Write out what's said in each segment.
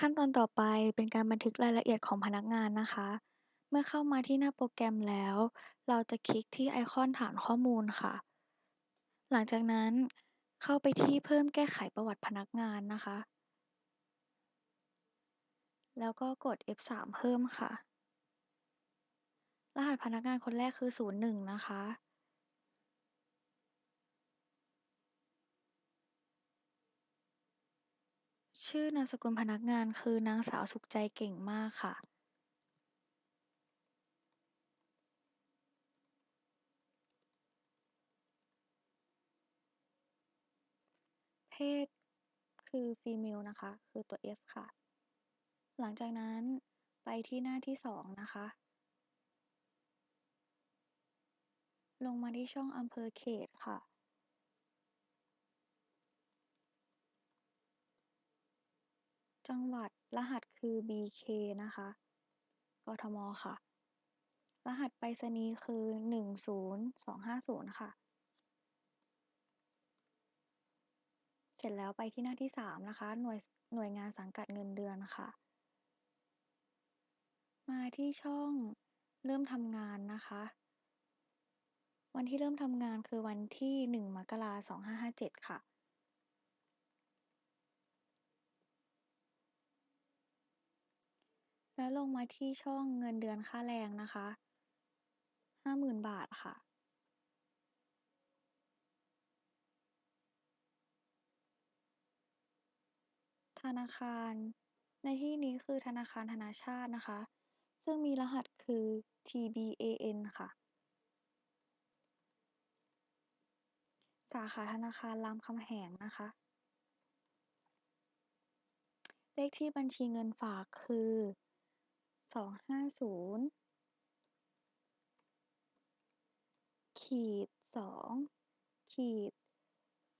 ขั้นตอนต่อไปเป็นการบันทึกรายละเอียดของพนักงานนะคะ เมื่อเข้ามาที่หน้าโปรแกรมแล้ว เราจะคลิกที่ไอคอนฐานข้อมูลค่ะ หลังจากนั้นเข้าไปที่เพิ่มแก้ไขประวัติพนักงานนะคะ แล้วก็กด F3 เพิ่มค่ะ รหัสพนักงานคนแรกคือ 01 นะคะ ชื่อนามสกุลพนักงานคือนางสาวสุขใจเก่งมากค่ะเพศคือ female นะคะ คือตัว F ค่ะ หลังจากนั้นไปที่หน้าที่ 2 นะคะ ลงมาที่ช่องอำเภอเขตค่ะ จังหวัด รหัสคือ BK นะคะ กทม ค่ะ รหัสไปรษณีย์คือ 10250 ค่ะ เสร็จแล้วไปที่หน้าที่ 3 นะคะ หน่วยหน่วยงานสังกัดเงินเดือนค่ะ มาที่ช่องเริ่มทำงานนะคะ วันที่เริ่มทำงานคือวันที่ 1 มกราคม2557 ค่ะ แล้วลงมาที่ช่องเงินเดือนค่าแรงนะคะ50,000บาทค่ะธนาคาร ในที่นี้คือธนาคารธนชาตนะคะ ซึ่งมีรหัสคือ TBAN ค่ะ สาขาธนาคารรามคำแหงนะคะ เลขที่บัญชีเงินฝากคือ 250ขีด2ขีด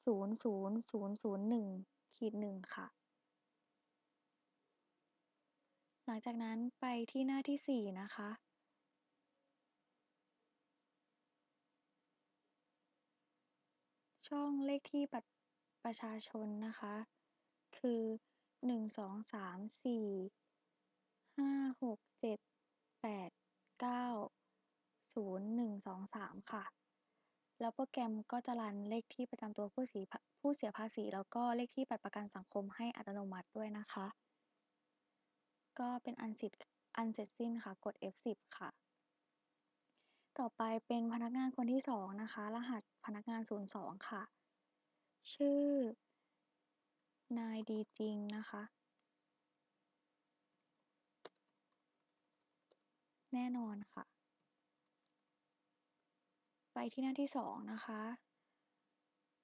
00001ขีด1ค่ะ หลังจากนั้นไปที่หน้าที่4นะคะ ช่องเลขที่บัตรประชาชนนะคะ คือ 1 2 3 4 5 6 7 8 9 0 1 2 3ค่ะ แล้วโปรแกรมก็จะรันเลขที่ประจำตัวผู้เสียผู้เสียภาษี แล้วก็เลขที่บัตรประกันสังคมให้อัตโนมัติด้วยนะคะ ก็เป็นอันเสร็จอันเสร็จสิ้นค่ะ กด F10 ค่ะ ต่อไปเป็นพนักงานคนที่2นะคะ รหัสพนักงาน 02 ค่ะ ชื่อนายดีจริงนะคะ แน่นอนค่ะ ไปที่หน้าที่2นะคะ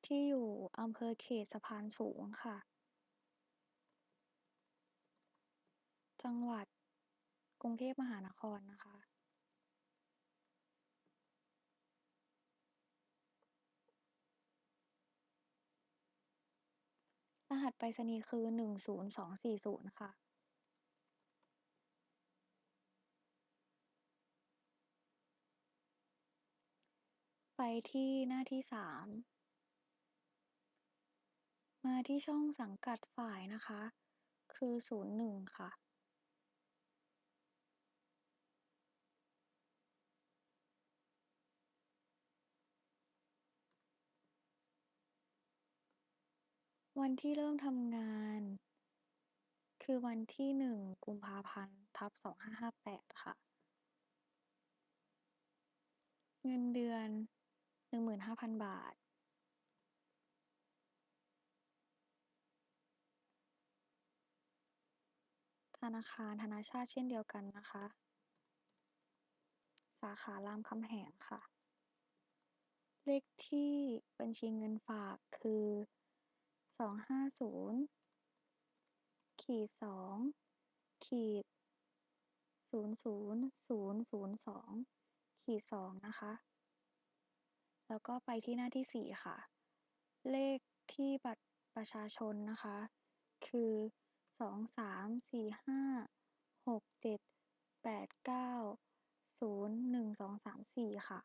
ที่อยู่อำเภอเขตสะพานสูงค่ะ จังหวัดกรุงเทพมหานครนะคะ รหัสไปรษณีย์คือ 10240 ค่ะ ไปที่หน้าที่3มาที่ช่องสังกัดฝ่ายนะคะ คือ 01 ค่ะ วันที่เริ่มทำงาน คือวันที่ 1 กุมภาพันธ์ทับ2558 ค่ะ เงินเดือน 15,000บาทธนาคารธนาชาตเช่นเดียวกันนะคะ สาขารามคำแหงค่ะ เลขที่บัญชีเงินฝากคือ250ขีด2ขีด00002ขีด2นะคะ แล้วก็ไปที่หน้าที่4ค่ะ เลขที่บัตรประชาชนนะคะ คือ2 3 4 5 6 7 8 9 0 1 2 3 4ค่ะ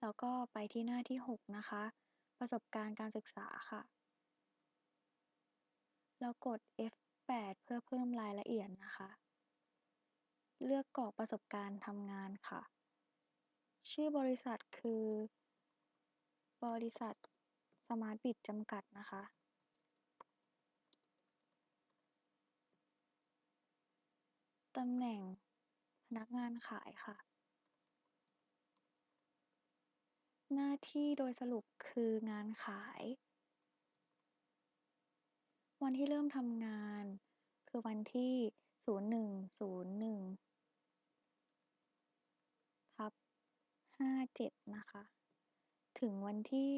แล้วก็ไปที่หน้าที่6นะคะ ประสบการณ์การศึกษาค่ะแล้วกด F8 เพื่อเพิ่มรายละเอียดนะคะ เลือกกรอกประสบการณ์ทำงานค่ะ ชื่อบริษัทคือ บริษัทสมาร์ทบิตจำกัดนะคะ ตำแหน่งพนักงานขายค่ะ หน้าที่โดยสรุปคืองานขาย วันที่เริ่มทำงาน คือวันที่ 0101ทับ 57นะคะ ถึงวันที่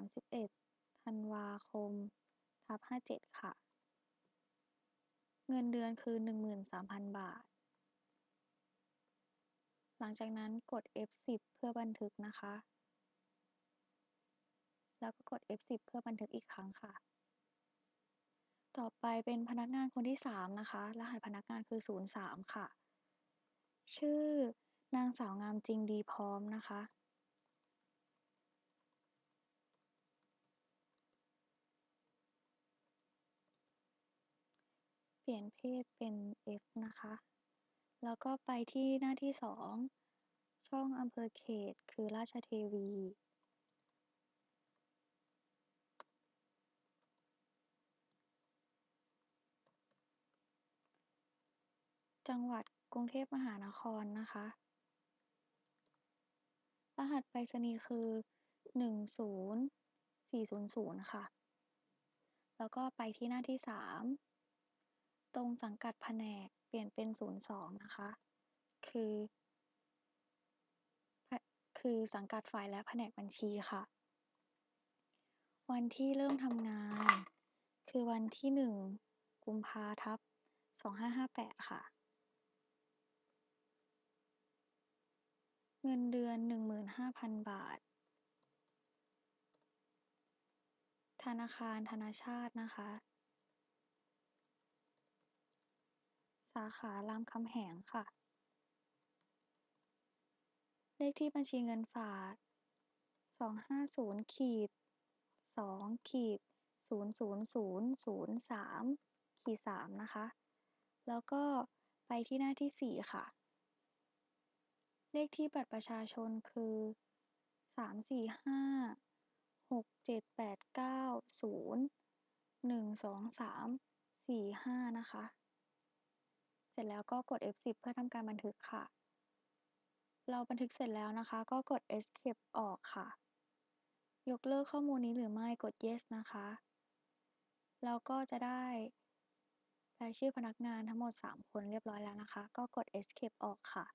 31ธันวาคมทับ57ค่ะ เงินเดือนคือ13,000บาท หลังจากนั้นกด F10 เพื่อบันทึกนะคะ แล้วก็กด F10 เพื่อบันทึกอีกครั้งค่ะ ต่อไปเป็นพนักงานคนที่ 3 นะคะ รหัสพนักงานคือ 03 ค่ะ ชื่อ นางสาวงามจริงดีพร้อมนะคะเปลี่ยนเพศเป็น F นะคะ แล้วก็ไปที่หน้าที่ 2 ช่องอำเภอเขตคือราชเทวี จังหวัดกรุงเทพมหานครนะคะ รหัสไปรษณีย์คือ10400ค่ะ แล้วก็ไปที่หน้าที่3ตรงสังกัดแผนกเปลี่ยนเป็น02นะคะ คือ คือสังกัดฝ่ายและแผนกบัญชีค่ะ วันที่เริ่มทำงาน คือวันที่1กุมภาทับ2558ค่ะ เงินเดือน15,000บาท ธนาคารธนชาตนะคะ สาขารามคำแหงค่ะ เลขที่บัญชีเงินฝาก250ขีด2ขีด00003ขีด3นะคะ แล้วก็ไปที่หน้าที่4ค่ะ เลขที่บัตรประชาชนคือ345 67890 123 45นะคะ เสร็จแล้วก็กด F10 เพื่อทำการบันทึกค่ะ เราบันทึกเสร็จแล้วนะคะ ก็กด Escape ออกค่ะ ยกเลิกข้อมูลนี้หรือไม่กด Yes นะคะแล้วก็จะได้รายชื่อพนักงานทั้งหมด 3 คนเรียบร้อยแล้วนะคะ ก็กด Escape ออกค่ะ